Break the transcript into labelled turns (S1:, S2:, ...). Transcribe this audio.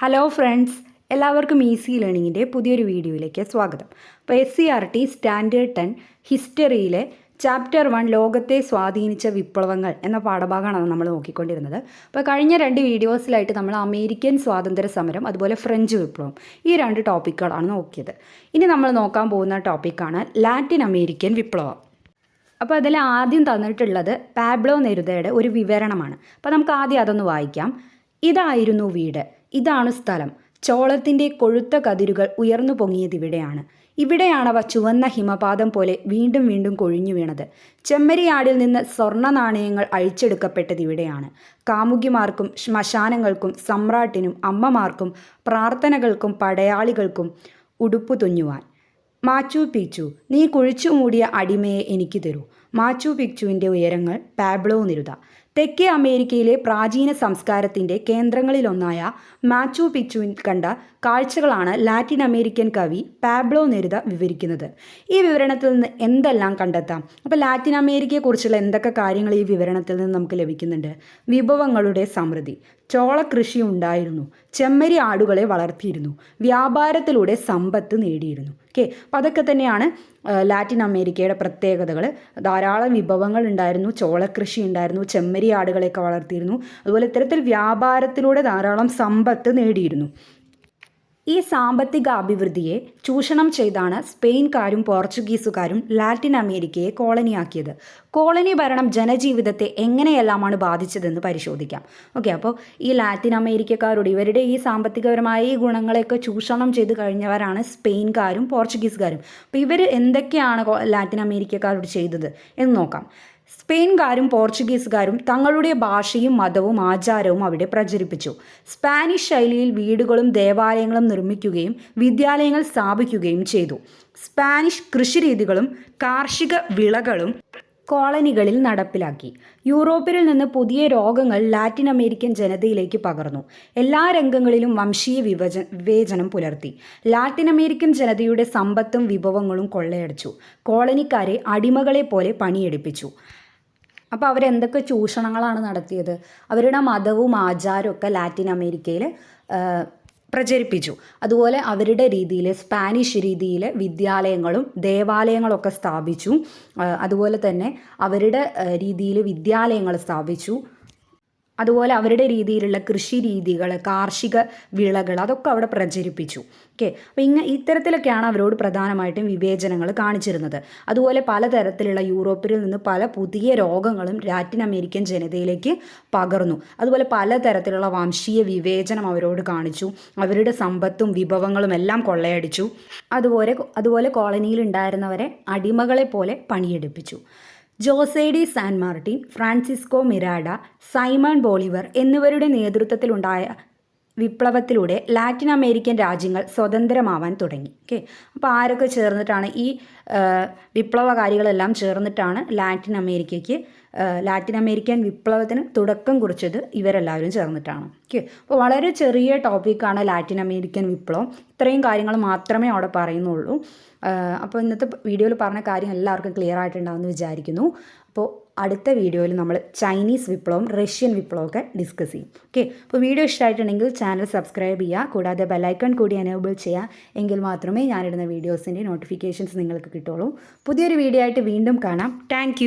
S1: Hello friends എല്ലാവർക്കും easy ലേണിങ്ങിന്റെ പുതിയൊരു വീഡിയോയിലേക്ക് സ്വാഗതം. അപ്പോൾ S C R T standard ten ഹിസ്റ്ററിയിലെ chapter one ലോകത്തെ സ്വാധീനിച്ച വിപ്ലവങ്ങൾ എന്ന പാഠഭാഗമാണ് നമ്മൾ നോക്കിക്കൊണ്ടിരുന്നത്. അപ്പോൾ കഴിഞ്ഞ രണ്ട് വീഡിയോസിലായിട്ട് നമ്മൾ അമേരിക്കൻ സ്വാതന്ത്ര്യ സമരം അതുപോലെ ഫ്രഞ്ച് വിപ്ലവം ഈ രണ്ട് ടോപ്പിക്കുകളാണ് നോക്കിയത്. ഇനി നമ്മൾ നോക്കാൻ പോകുന്ന ടോപ്പിക്കാണ് ലാറ്റിൻ അമേരിക്കൻ വിപ്ലവം. അപ്പോൾ അതിൽ ആദ്യം തന്നിട്ടുള്ളത് പാബ്ലോ നെരുതയുടെ ഒരു വിവരണമാണ്. അപ്പോൾ നമുക്ക് ആദ്യം അതൊന്ന് വായിക്കാം. ഇതായിരുന്നു വീട്. ഇതാണ് സ്ഥലം. ചോളത്തിന്റെ കൊഴുത്ത കതിരുകൾ ഉയർന്നു പൊങ്ങിയത് ഇവിടെയാണ്. ഇവിടെയാണവ ചുവന്ന ഹിമപാതം പോലെ വീണ്ടും വീണ്ടും കൊഴിഞ്ഞു വീണത്. ചെമ്മരിയാടിൽ നിന്ന് സ്വർണ നാണയങ്ങൾ അഴിച്ചെടുക്കപ്പെട്ടത് ഇവിടെയാണ്. കാമുകിമാർക്കും ശ്മശാനങ്ങൾക്കും സമ്രാട്ടിനും അമ്മമാർക്കും പ്രാർത്ഥനകൾക്കും പടയാളികൾക്കും ഉടുപ്പു തുന്നുവാൻ. മാച്ചു പീച്ചു നീ കുഴിച്ചു മൂടിയ അടിമയെ എനിക്ക് തരൂ. മാച്ചു പിക്ചുവിന്റെ ഉയരങ്ങൾ പാബ്ലോ നിരുത തെക്കേ അമേരിക്കയിലെ പ്രാചീന സംസ്കാരത്തിന്റെ കേന്ദ്രങ്ങളിലൊന്നായ മാച്ചു പിക്ചുവിൻ കണ്ട കാഴ്ചകളാണ് ലാറ്റിൻ അമേരിക്കൻ കവി പാബ്ലോ നെരുത വിവരിക്കുന്നത്. ഈ വിവരണത്തിൽ നിന്ന് എന്തെല്ലാം കണ്ടെത്താം? അപ്പോൾ ലാറ്റിൻ അമേരിക്കയെക്കുറിച്ചുള്ള എന്തൊക്കെ കാര്യങ്ങൾ ഈ വിവരണത്തിൽ നിന്ന് നമുക്ക് ലഭിക്കുന്നുണ്ട്? വിഭവങ്ങളുടെ സമൃദ്ധി. ചോള കൃഷി ഉണ്ടായിരുന്നു ചെമ്മരി ആടുകളെ വളർത്തിയിരുന്നു. വ്യാപാരത്തിലൂടെ സമ്പത്ത് നേടിയിരുന്നു. ഓക്കെ അപ്പോൾ അതൊക്കെ തന്നെയാണ് ലാറ്റിൻ അമേരിക്കയുടെ പ്രത്യേകതകൾ. ധാരാളം വിഭവങ്ങൾ ഉണ്ടായിരുന്നു. ചോളകൃഷി ഉണ്ടായിരുന്നു. ചെമ്മരിയാടുകളെയൊക്കെ വളർത്തിയിരുന്നു. അതുപോലെ ഇത്തരത്തിൽ വ്യാപാരത്തിലൂടെ ധാരാളം സമ്പത്ത് നേടിയിരുന്നു. ഈ സാമ്പത്തിക അഭിവൃദ്ധിയെ ചൂഷണം ചെയ്താണ് സ്പെയിൻകാരും പോർച്ചുഗീസുകാരും ലാറ്റിൻ അമേരിക്കയെ കോളനിയാക്കിയത്. കോളനി ഭരണം ജനജീവിതത്തെ എങ്ങനെയെല്ലാമാണ് ബാധിച്ചതെന്ന് പരിശോധിക്കാം. ഓക്കെ അപ്പോൾ ഈ ലാറ്റിൻ അമേരിക്കക്കാരോട് ഇവരുടെ ഈ സാമ്പത്തികപരമായ ഈ ഗുണങ്ങളെയൊക്കെ ചൂഷണം ചെയ്ത് കഴിഞ്ഞവരാണ് സ്പെയിൻകാരും പോർച്ചുഗീസുകാരും. അപ്പോൾ ഇവർ എന്തൊക്കെയാണ് ലാറ്റിൻ അമേരിക്കക്കാരോട് ചെയ്തത് എന്ന് നോക്കാം. സ്പെയിൻകാരും പോർച്ചുഗീസുകാരും തങ്ങളുടെ ഭാഷയും മതവും ആചാരവും അവിടെ പ്രചരിപ്പിച്ചു. സ്പാനിഷ് ശൈലിയിൽ വീടുകളും ദേവാലയങ്ങളും നിർമ്മിക്കുകയും വിദ്യാലയങ്ങൾ സ്ഥാപിക്കുകയും ചെയ്തു. സ്പാനിഷ് കൃഷിരീതികളും കാർഷിക വിളകളും കോളനികളിൽ നടപ്പിലാക്കി. യൂറോപ്പിൽ നിന്ന് പുതിയ രോഗങ്ങൾ ലാറ്റിൻ അമേരിക്കൻ ജനതയിലേക്ക് പകർന്നു. എല്ലാ രംഗങ്ങളിലും വംശീയ വിഭജ വിവേചനം പുലർത്തി. ലാറ്റിൻ അമേരിക്കൻ ജനതയുടെ സമ്പത്തും വിഭവങ്ങളും കൊള്ളയടിച്ചു. കോളനിക്കാരെ അടിമകളെ പോലെ പണിയെടുപ്പിച്ചു. അപ്പോൾ അവരെന്തൊക്കെ ചൂഷണങ്ങളാണ് നടത്തിയത്? അവരുടെ മതവും ആചാരവും ഒക്കെ ലാറ്റിൻ അമേരിക്കയിൽ പ്രചരിപ്പിച്ചു. അതുപോലെ അവരുടെ രീതിയിൽ സ്പാനിഷ് രീതിയിൽ വിദ്യാലയങ്ങളും ദേവാലയങ്ങളൊക്കെ സ്ഥാപിച്ചു. അതുപോലെ തന്നെ അവരുടെ രീതിയിൽ വിദ്യാലയങ്ങൾ സ്ഥാപിച്ചു. അതുപോലെ അവരുടെ രീതിയിലുള്ള കൃഷി രീതികൾ കാർഷിക വിളകൾ അതൊക്കെ അവിടെ പ്രചരിപ്പിച്ചു. ഓക്കെ? അപ്പോൾ ഇങ്ങനെ ഇത്തരത്തിലൊക്കെയാണ് അവരോട് പ്രധാനമായിട്ടും വിവേചനങ്ങൾ കാണിച്ചിരുന്നത്. അതുപോലെ പലതരത്തിലുള്ള യൂറോപ്പിൽ നിന്ന് പല പുതിയ രോഗങ്ങളും ലാറ്റിൻ അമേരിക്കൻ ജനതയിലേക്ക് പകർന്നു. അതുപോലെ പലതരത്തിലുള്ള വംശീയ വിവേചനം അവരോട് കാണിച്ചു. അവരുടെ സമ്പത്തും വിഭവങ്ങളും എല്ലാം കൊള്ളയടിച്ചു. അതുപോലെ അതുപോലെ കോളനിയിൽ ഉണ്ടായിരുന്നവരെ അടിമകളെ പോലെ പണിയെടുപ്പിച്ചു. Jose de San Martin Francisco Miranda Simon Bolivar എന്നിവരുടെ നേതൃത്വത്തിലുണ്ടായ വിപ്ലവത്തിലൂടെ ലാറ്റിൻ അമേരിക്കൻ രാജ്യങ്ങൾ സ്വതന്ത്രമാവാൻ തുടങ്ങി. ഓക്കെ? അപ്പോൾ ആരൊക്കെ ചേർന്നിട്ടാണ് ഈ വിപ്ലവകാരികളെല്ലാം ചേർന്നിട്ടാണ് ലാറ്റിൻ അമേരിക്കയ്ക്ക് ലാറ്റിൻ അമേരിക്കൻ വിപ്ലവത്തിന് തുടക്കം കുറിച്ചത് ഇവരെല്ലാവരും ചേർന്നിട്ടാണ്. ഓക്കെ? അപ്പോൾ വളരെ ചെറിയ ടോപ്പിക്കാണ് ലാറ്റിൻ അമേരിക്കൻ വിപ്ലവം. ഇത്രയും കാര്യങ്ങൾ മാത്രമേ അവിടെ പറയുന്നുള്ളൂ. അപ്പോൾ ഇന്നത്തെ വീഡിയോയിൽ പറഞ്ഞ കാര്യം എല്ലാവർക്കും ക്ലിയർ ആയിട്ടുണ്ടാവുമെന്ന് വിചാരിക്കുന്നു. അപ്പോൾ അടുത്ത വീഡിയോയിൽ നമ്മൾ ചൈനീസ് വിപ്ലവം റഷ്യൻ വിപ്ലവമൊക്കെ ഡിസ്കസ് ചെയ്യും. ഓക്കെ അപ്പോൾ വീഡിയോ ഇഷ്ടമായിട്ടുണ്ടെങ്കിൽ ചാനൽ സബ്സ്ക്രൈബ് ചെയ്യുക കൂടാതെ ബെലൈക്കൺ കൂടി എനേബിൾ ചെയ്യുക എങ്കിൽ മാത്രമേ ഞാനിടുന്ന വീഡിയോസിന്റെ നോട്ടിഫിക്കേഷൻസ് നിങ്ങൾക്ക് കിട്ടുള്ളൂ പുതിയൊരു വീഡിയോ ആയിട്ട് വീണ്ടും കാണാം. താങ്ക്